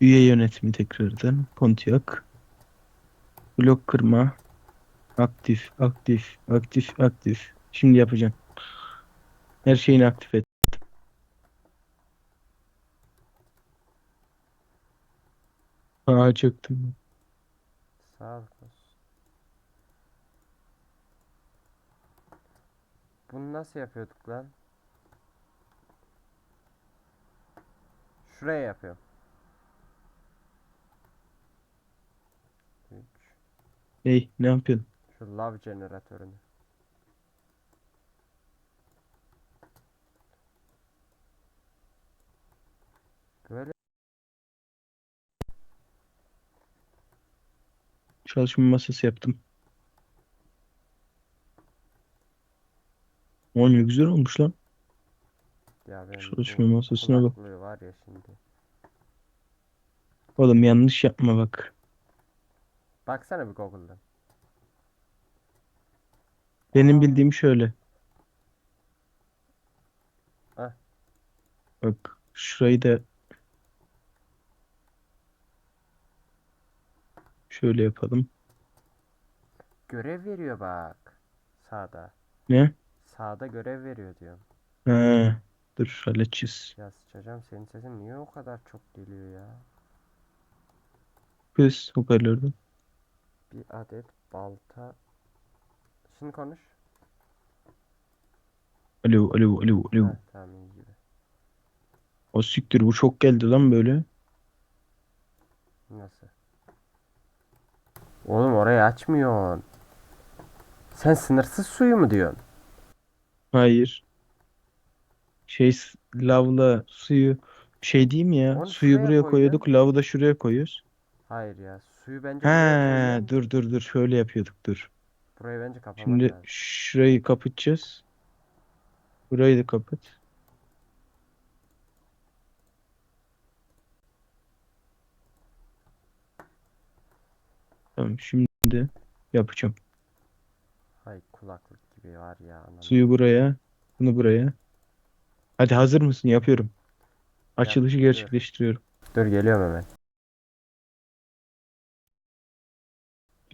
Üye yönetimi tekrardan. Pontiac. Blok kırma. Aktif, aktif, aktif, aktif. Şimdi yapacağım. Her şeyini aktif et. Aa çöktüm. Sağlık olsun. Bunu nasıl yapıyorduk lan? Şuraya yapıyorum. 3 Hey ne yapıyorsun? Şu love jeneratörünü. Böyle Çalışma masası yaptım. O ne güzel olmuş lan. ya ben Çalışma masasına bak. kulaklığı var ya şimdi. Oğlum yanlış yapma bak. Baksana bir Google'dan. Benim bildiğim şöyle. Heh. Bak şurayı da şöyle yapalım. Görev veriyor bak. Sağda. Ne? Sağda görev veriyor diyorum. Ha, dur halledeceğiz. Ya sıçacağım senin sesin niye o kadar çok geliyor ya? Kız hoparlörden. Bir adet balta. Şimdi konuş. Alo alo alo alo. Heh, tamam iyi gibi. O siktir bu çok geldi lan böyle. Nasıl? Oğlum orayı açmıyorsun. Sen sınırsız suyu mu diyorsun? Hayır. Şey lavla suyu şey diyeyim ya. Onu Suyu buraya koy koyuyorduk. Lavı da şuraya koyuyoruz. Hayır ya. Suyu bence buraya He dur dur dur şöyle yapıyorduk dur. Burayı bence kapamak Şimdi lazım. şurayı kapatacağız. Burayı da kapat. Tamam şimdi yapacağım. Hay kulaklık gibi var ya. ananı. Suyu buraya, bunu buraya. Hadi hazır mısın? Yapıyorum. Açılışı dur. gerçekleştiriyorum. Dur geliyorum hemen.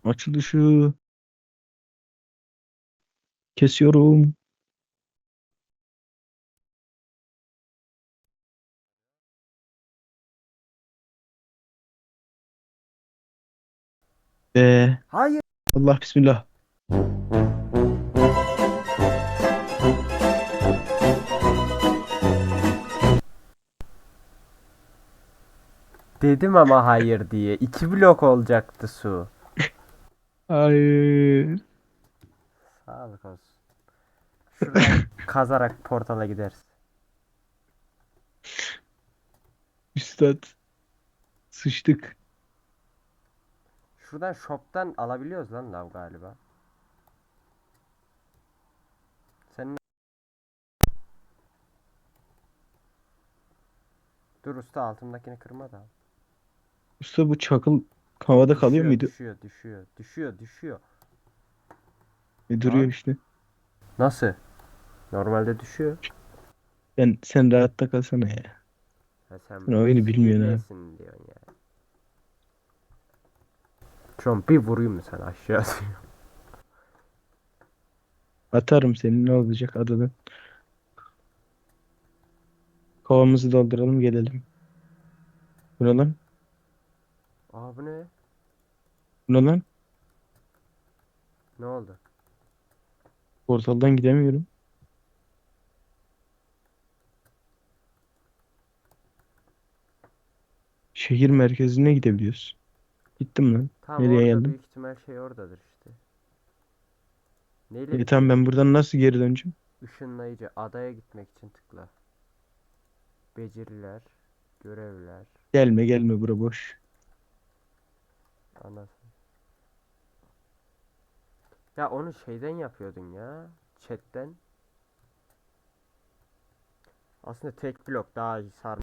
Açılışı kesiyorum. Ve Hayır. Allah bismillah. Dedim ama hayır diye. İki blok olacaktı su. Hayır. Sağlık olsun. Şuradan kazarak portala gideriz. Üstad. Sıçtık. Şuradan shop'tan alabiliyoruz lan lav galiba. Sen Dur usta altındakini kırma da. Usta bu çakıl havada kalıyor Düşüyor, muydu? Düşüyor, düşüyor, düşüyor, düşüyor. E, duruyor işte. Nasıl? Normalde düşüyor. Ben sen rahatta kalsana ya. Ha sen Sen oyunu bilmiyorsun ha. hilesin diyorsun ya. Şu an bir vurayım mı sen aşağı? Atarım seni ne olacak adadan. Kovamızı dolduralım gelelim. Bu bu ne? Ne lan? Ne oldu? Portaldan gidemiyorum. Şehir merkezine gidebiliyoruz. Gittim lan. Tamam Nereye orada geldim? büyük ihtimal şey oradadır işte. Neyle E tamam ben buradan nasıl geri döneceğim? Işınlayıcı adaya gitmek için tıkla. Beceriler, görevler, Gelme gelme bura boş. Anasını. Ya onu şeyden yapıyordun ya. Chatten. Aslında tek blok daha iyi sar.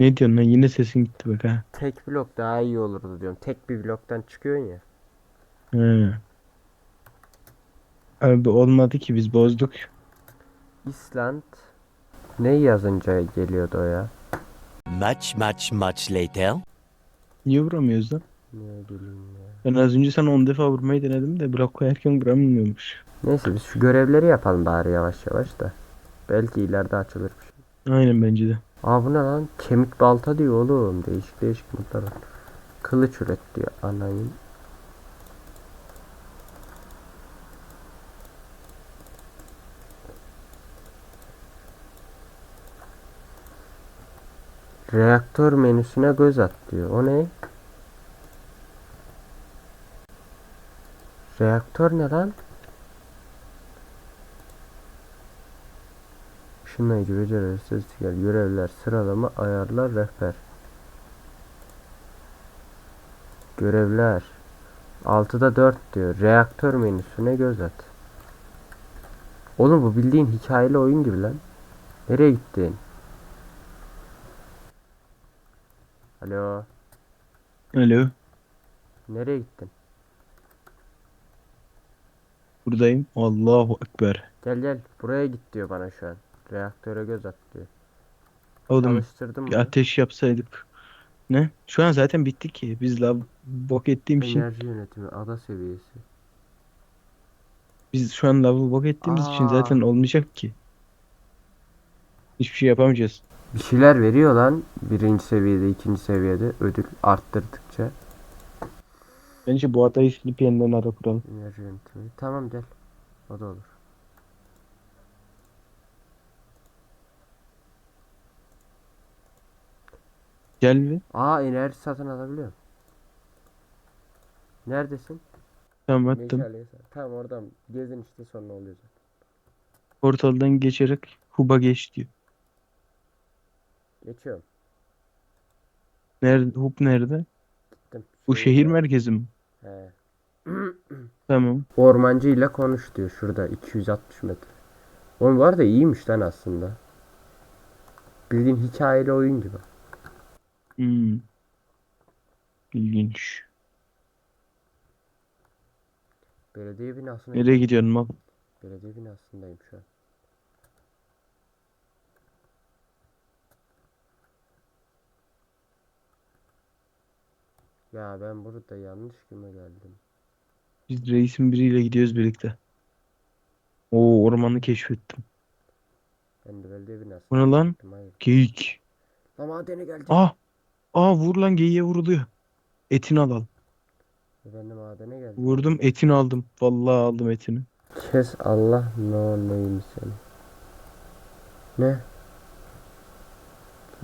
Ne diyorsun lan yine sesin gitti bak ha. Tek blok daha iyi olurdu diyorum. Tek bir bloktan çıkıyorsun ya. He. Abi olmadı ki biz bozduk. İsland Ne yazınca geliyordu o ya? Much, much, much later. Niye vuramıyoruz lan? Ne bileyim ya. Ben az önce sana 10 defa vurmayı denedim de blok koyarken vuramıyormuş. Neyse biz şu görevleri yapalım bari yavaş yavaş da. Belki ileride açılır bir şey. Aynen bence de. Aa bu ne lan? Kemik balta diyor oğlum. Değişik değişik modlar var. Kılıç üret diyor anayın. Reaktör menüsüne göz at diyor. O ne? Reaktör ne lan? Işınlayıcı beceri, istatistikler, görevler, sıralama, ayarlar, rehber. Görevler. 6'da 4 diyor. Reaktör menüsüne göz at. Oğlum bu bildiğin hikayeli oyun gibi lan. Nereye gittin? Alo. Alo. Nereye gittin? Buradayım. Allahu Ekber. Gel gel. Buraya git diyor bana şu an. Reaktöre göz at diyor. Oğlum Çalıştırdım bir mı? ateş yapsaydık. Ne? Şu an zaten bitti ki. Biz lav bok ettiğim için. Enerji yönetimi ada seviyesi. Biz şu an lavı bok ettiğimiz için Aa. zaten olmayacak ki. Hiçbir şey yapamayacağız. Bir şeyler veriyor lan birinci seviyede, ikinci seviyede ödül arttırdıkça. Bence bu hatayı silip yeniden ara kuralım. Enerji yönetimi. Tamam gel. O da olur. Gel bir. Aa enerji satın alabiliyorum. Neredesin? Tamam attım. Meşaleyi sat. Tamam oradan gezin işte sonra oluyor. Portaldan geçerek Huba geç diyor. Geçiyorum. Nerede? Hub nerede? Gittim. Bu şehir merkezi mi? He. Tamam. Ormancı ile konuş diyor şurada 260 metre. Oğlum var da iyiymiş lan aslında. Bildiğin hikayeli oyun gibi. Hmm. İlginç. Belediye binasına Nereye gidiyorsun mal? Belediye binasındayım şu an. Ya ben burada yanlış güme geldim. Biz reisin biriyle gidiyoruz birlikte. Oo ormanı keşfettim. Ben de belediye binasına Bu ne lan? Hayır. Geyik. La madene geldim. Ah! Aa vur lan geyiğe vuruluyor. Etini alalım. De madene geldim. Vurdum etini aldım. Vallahi aldım etini. Kes Allah no neyim seni. Ne?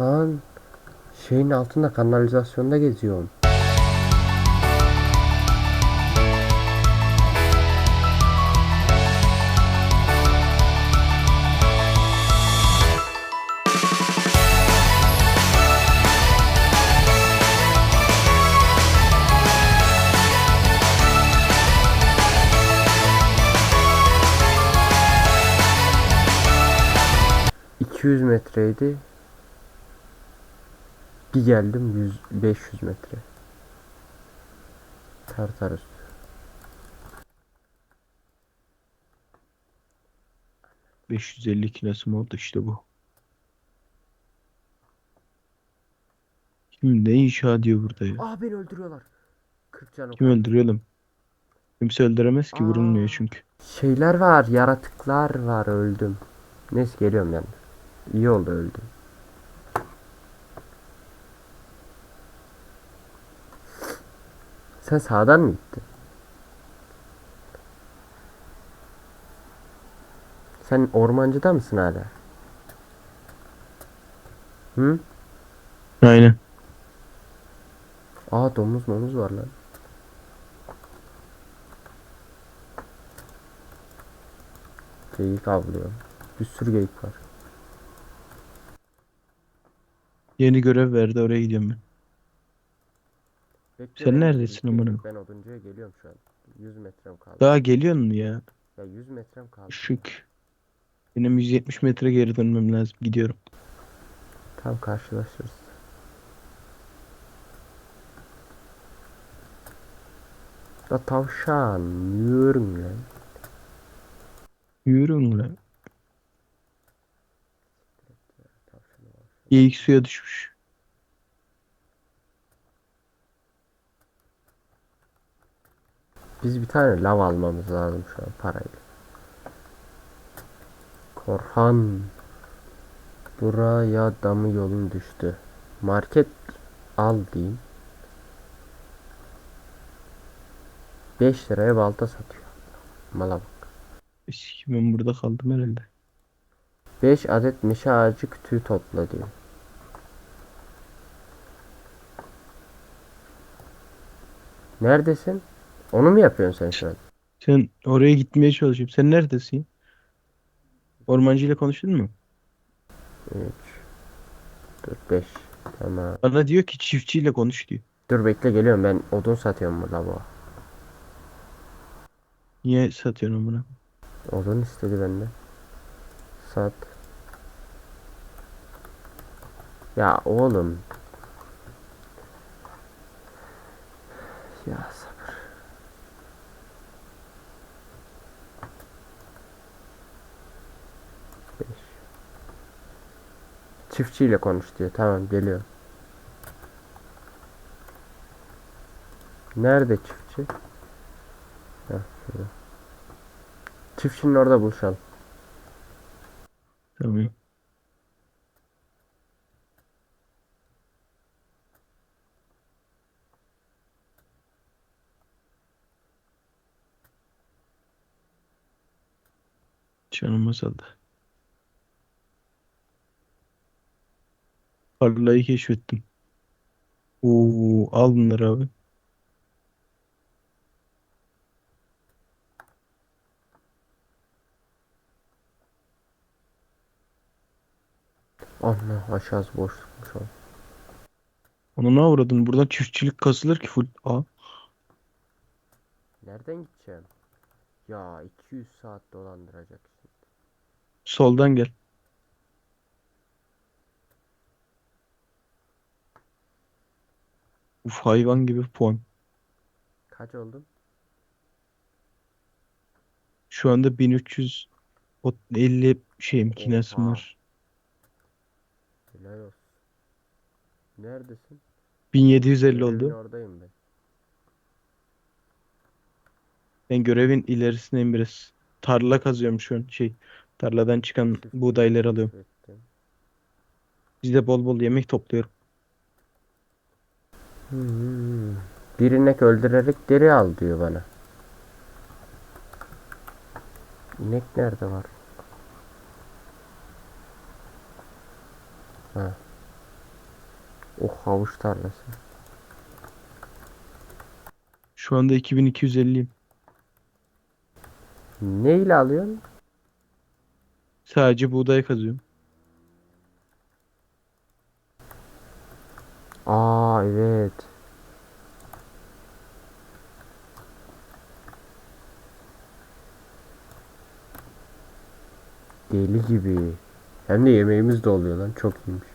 Lan şeyin altında kanalizasyonda geziyorum. Metreydi. Bir geldim 100, 500 metre. Tartarız. Hı. 550 kilosu oldu işte bu. Kim ne inşa diyor burada ya? Ah beni öldürüyorlar. 40 canım. Kim öldürüyor oğlum? Kimse öldüremez ki vurulmuyor Aa. çünkü. Şeyler var, yaratıklar var öldüm. Neyse geliyorum yani. İyi oldu öldüm. Sen sağdan mı gittin? Sen ormancıda mısın hala? Hı? Aynen. Aa domuz momuz var lan. Geyik avlıyor. Bir sürü geyik var. Yeni görev verdi oraya gidiyorum ben. Bekle Sen neredesin amına? Ben oduncuya geliyorum şu an. 100 metrem kaldı. Daha geliyor mu ya? Ya 100 metrem kaldı. Şık. Benim 170 metre geri dönmem lazım. Gidiyorum. Tam karşılaşırız. Da tavşan yürüm lan. Yürüyün lan. Geyik suya düşmüş. Biz bir tane lav almamız lazım şu an parayla. Korhan. Buraya da mı yolun düştü? Market al diyeyim. 5 liraya balta satıyor. Mala bak. Ben burada kaldım herhalde. 5 adet meşe ağacı kütüğü topla diyor. Neredesin? Onu mu yapıyorsun sen şu an? Sen oraya gitmeye çalışıyorum. Sen neredesin? Ormancı ile konuştun mu? 3 4 5 Tamam. Bana diyor ki çiftçiyle konuş diyor. Dur bekle geliyorum ben odun satıyorum burada bu. Niye satıyorsun buna? Odun istedi benden. Sat. Ya oğlum. Ya sabır. Beş. Çiftçiyle konuş diyor. Tamam geliyor. Nerede çiftçi? Heh, şurada. Çiftçinin orada buluşalım. Tamam. Azaldı. Parlayı keşfettim. Oo, al bunları abi. Allah aşağısı boşlukmuş o. Onu ne uğradın? Buradan çiftçilik kasılır ki full. Aa, Nereden gideceğim? Ya 200 saat dolandıracak. Soldan gel. Uf hayvan gibi puan. Kaç oldun? Şu anda 1350 şeyim kinesim Oha. var. Helal olsun. Neredesin? 1750 Görevin oldu. oradayım ben. Ben görevin ilerisindeyim biraz. Tarla kazıyorum şu an. Şey, tarladan çıkan buğdayları alıyorum. Biz de bol bol yemek topluyorum. Hmm. Bir inek öldürerek deri al diyor bana. İnek nerede var? Ha. Oh havuç tarlası. Şu anda 2250'yim. Ne ile alıyorsun? Sadece buğday kazıyorum. Aa evet. Deli gibi. Hem de yemeğimiz de oluyor lan. Çok iyiymiş.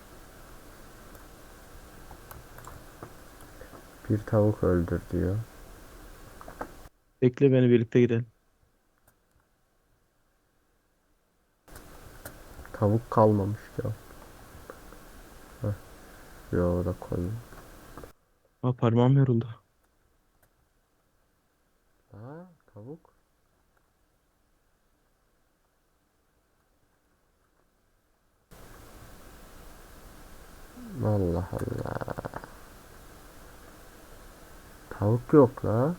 Bir tavuk öldür diyor. Bekle beni birlikte gidelim. Tavuk kalmamış ya. Heh. Yo da koyayım. Aa parmağım yoruldu. Aa tavuk. Allah Allah. Tavuk yok la.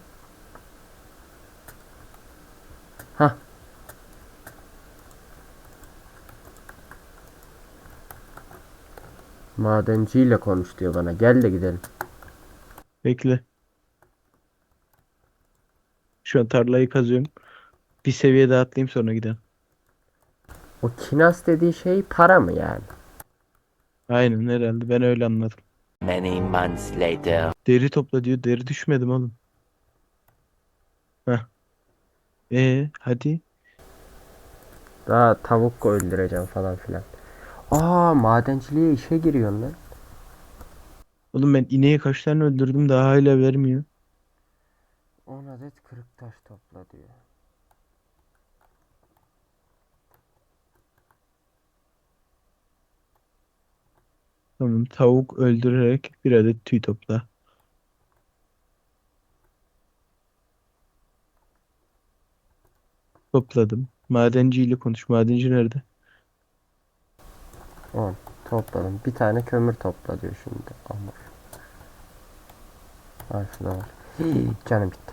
Hah. Madenciyle konuş diyor bana. Gel de gidelim. Bekle. Şu an tarlayı kazıyorum. Bir seviye daha atlayayım sonra gidelim. O kinas dediği şey para mı yani? Aynen herhalde ben öyle anladım. Many months later. Deri topla diyor. Deri düşmedim oğlum. Heh. Ee hadi. Daha tavuk öldüreceğim falan filan. Aa madenciliğe işe giriyorsun lan. Oğlum ben ineği kaç tane öldürdüm daha hala vermiyor. 10 adet kırık taş topla diyor. Tamam. Tavuk öldürerek bir adet tüy topla. Topladım. Madenciyle konuş. Madenci nerede? 10. Topladım. Bir tane kömür topla diyor şimdi. Ama. Al şunu al. Hii, Canım bitti.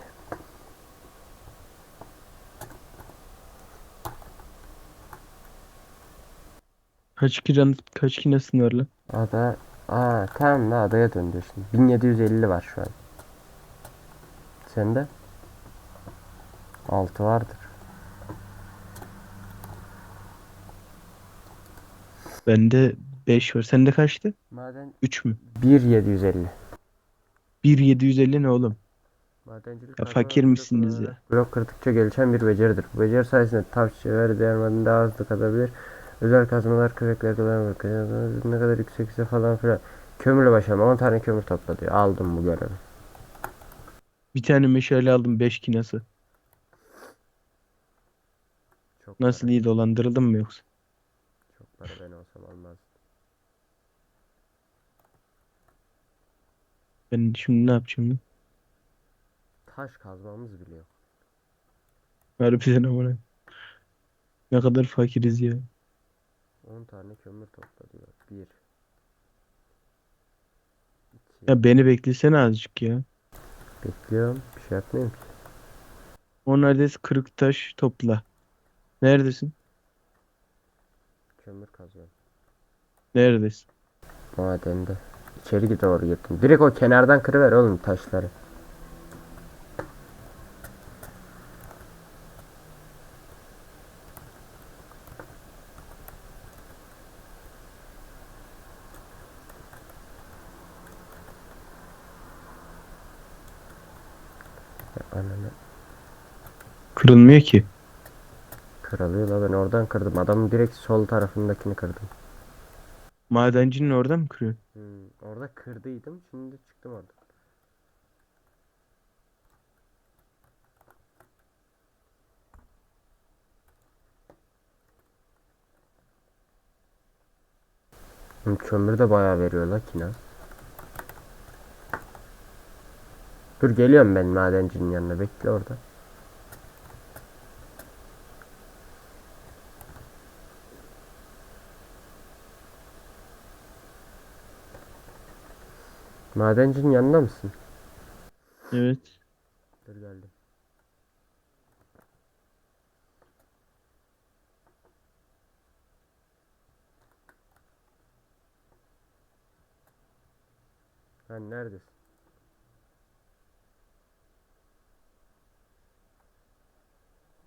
Kaç kiran kaç kinasın var lan? Ada. Aa tamam da adaya döndü şimdi. 1750 var şu an. Sende? 6 vardır. Bende 5 var. Sende kaçtı? Maden 3 mü? 1750. 1750 ne oğlum? Madencilik Ya kazma fakir misiniz ya? Blok kırdıkça gelişen bir beceridir. Bu beceri sayesinde diğer maden daha hızlı kazabilir. Özel kazmalar, kürekler kullanabilir. Ne kadar yüksekse falan filan. Kömürle başlayalım. 10 tane kömür topla diyor. Aldım bu görevi. Bir tane meşale aldım 5 kinası. Çok Nasıl iyi dolandırıldım mı yoksa? Çok para Ben şimdi ne yapacağım? Taş kazmamız bile yok. Harbiden amına. Ne kadar fakiriz ya. 10 tane kömür topla diyor. 1 2 Ya beni beklesene azıcık ya. Bekliyorum. Bir şey yapmayayım ki. 10 adet kırık taş topla. Neredesin? Kömür kazıyorum. Neredesin? Madende. İçeri doğru gittim. Direkt o kenardan kırıver oğlum taşları. Ananı Kırılmıyor ki. kırılıyor la ben oradan kırdım. Adamın direkt sol tarafındakini kırdım. Madencinin oradan mı kırıyorsun? Hmm, orada kırdıydım. Şimdi çıktım oradan. Hı, Kömür de bayağı veriyor la Kinan. Dur geliyorum ben madencinin yanına bekle orada. Madencinin yanında mısın? Evet. Dur geldim. Sen neredesin?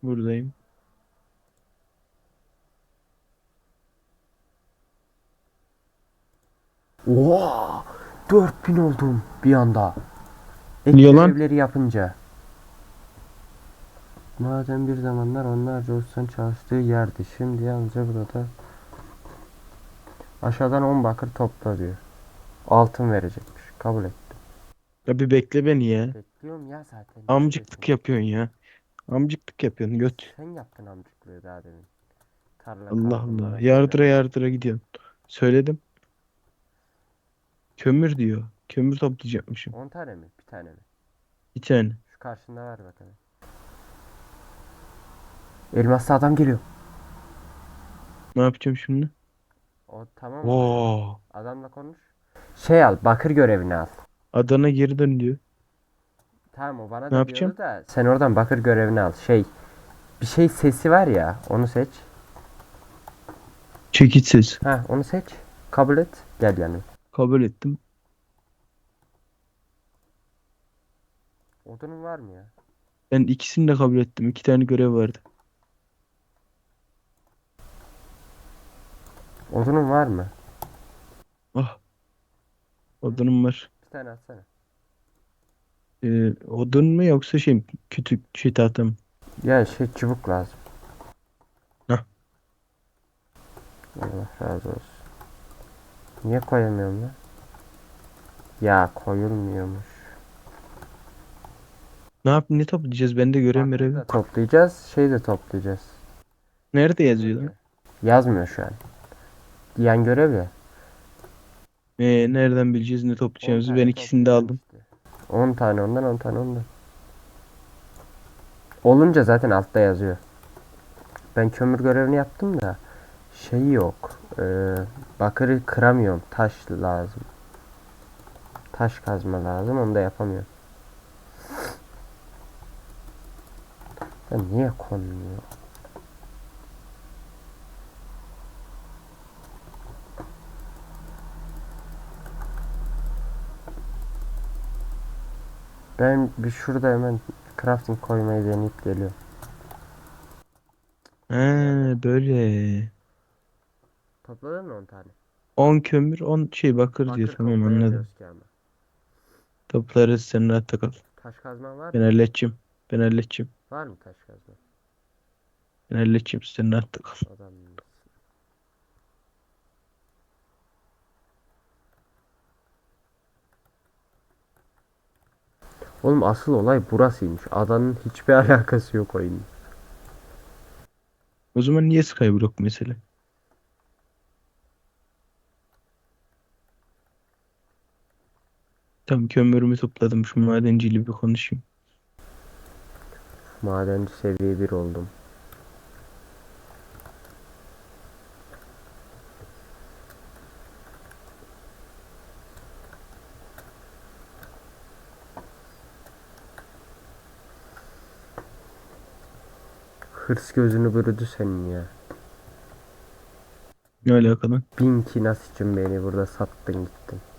Buradayım. Oha! 4000 oldum bir anda. Ek Niye lan? görevleri yapınca. Madem bir zamanlar onlarca ustan çalıştığı yerdi. Şimdi yalnızca burada. Aşağıdan 10 bakır topla diyor. Altın verecekmiş. Kabul et. Ya bir bekle beni ya. Bekliyorum ya zaten. Amcıklık yapıyorsun ya. Amcıklık yapıyorsun göt. Sen yaptın amcıklığı daha demin. Tarla Allah Allah. Yardıra yardıra gidiyorsun. Söyledim. Kömür diyor. Kömür toplayacakmışım. 10 tane mi? Bir tane mi? Bir tane. Şu karşında var bakalım. Elmaslı adam geliyor. Ne yapacağım şimdi? O tamam? Oo. Adamla konuş. Şey al, bakır görevini al. Adana geri dön diyor. Tamam o bana Ne da yapacağım? diyordu da sen oradan bakır görevini al. Şey bir şey sesi var ya onu seç. Çekiç ses. Ha onu seç. Kabul et. Gel yanıma. Kabul ettim. Odunun var mı ya? Ben ikisini de kabul ettim. İki tane görev vardı. Odunun var mı? Ah. Odunum var. Bir tane atsana. Ee, odun mu yoksa şey mi? kütük şey tahta mı? Ya şey çubuk lazım. Hah. Allah razı olsun. Niye koyamıyorum lan? Ya koyulmuyormuş. Ne yap ne toplayacağız? Bakır görevi. da toplayacağız. Şey de toplayacağız. Nerede yazıyor lan? Yazmıyor şu an. Yan görev ya. Ee, nereden bileceğiz ne 10 toplayacağımızı? Ben ikisini de aldım. toplayacağım işte. 10 tane ondan 10 tane ondan. Olunca zaten altta yazıyor. Ben kömür görevini yaptım da şey yok. Ee, bakırı kıramıyorum. Taş lazım. Taş kazma lazım. Onu da yapamıyorum. Ya niye konmuyor? Ben bir şurada hemen crafting koymayı deneyip geliyorum. He, böyle. Topladın mı 10 tane? 10 kömür 10 şey bakır diyor Bakır tamam anladım. Toplarız sen rahatta kal. Taş kazman var Ben mı? halledeceğim. Ben halledeceğim. Var mı taş kazma? Ben halledeceğim sen rahatta kal. Adam Oğlum asıl olay burasıymış. Adanın hiçbir alakası yok oyunun. O zaman niye Skyblock mesele? Tamam kömürümü topladım. Şu madenciyle bir konuşayım. Madenci seviye 1 oldum. Hırs gözünü bürüdü senin ya. Ne alakalı? Bin ki nasıl için beni burada sattın gittin.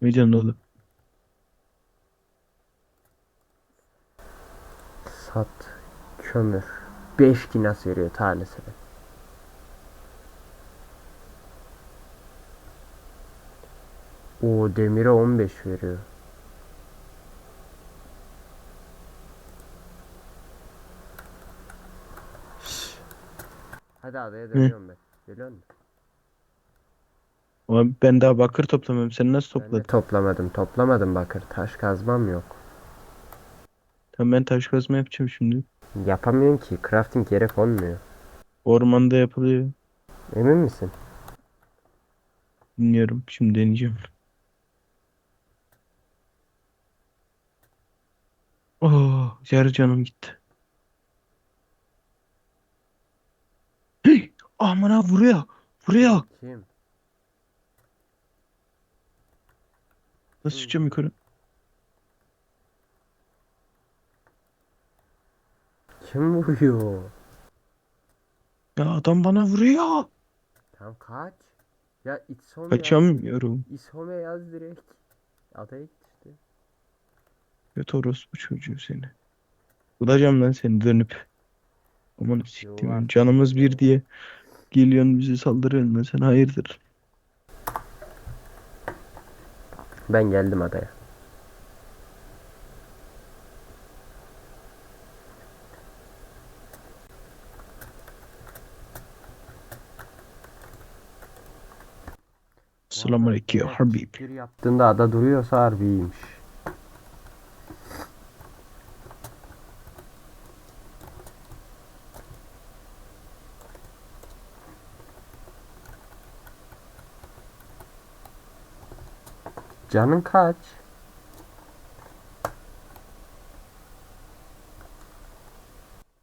Heyecanlı oğlum. Sat kömür. 5 kinas veriyor tanesine. O demire 15 veriyor. Şşş. Hadi adaya dönüyorum ben. Geliyor musun? Ama ben daha bakır toplamıyorum. Sen nasıl Ben de topladın? toplamadım. Toplamadım bakır. Taş kazmam yok. Tamam ben taş kazma yapacağım şimdi. Yapamıyorum ki. Crafting yere konmuyor. Ormanda yapılıyor. Emin misin? Bilmiyorum. Şimdi deneyeceğim. Oh, yarı canım gitti. Hey, aman ha vuruyor. Vuruyor. Kim? Nasıl çıkacağım yukarı? Kim vuruyor? Ya adam bana vuruyor. Tamam kaç. Ya İshome yaz. Kaçamıyorum. İshome yaz direkt. Adaya git işte. Göt orospu çocuğu seni. Bulacağım lan seni dönüp. Aman siktim. Canımız bir diye geliyorsun bizi saldırıyorsun lan sen hayırdır? Ben geldim adaya. Selamünaleyküm Habib. yaptığında ada duruyorsa harbi Canın kaç?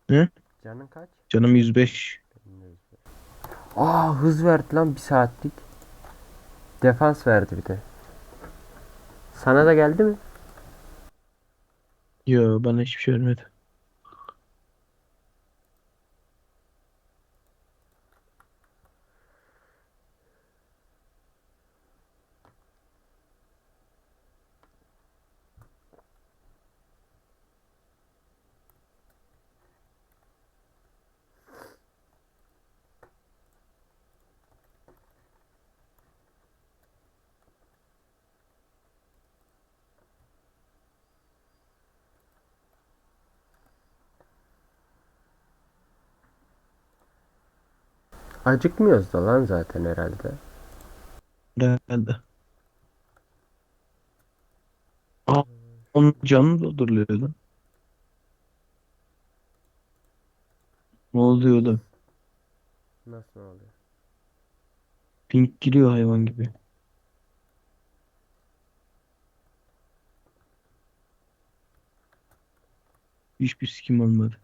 Ne? Canın kaç? Canım 105. Aa hız verdi lan bir saatlik. Defans verdi bir de. Sana da geldi mi? Yo bana hiçbir şey vermedi. Acıkmıyoruz da lan zaten herhalde. Herhalde. Aa, onun canı dolduruyor lan. Ne oluyor da? Nasıl oluyor? Pink giriyor hayvan gibi. Hiçbir sikim olmadı.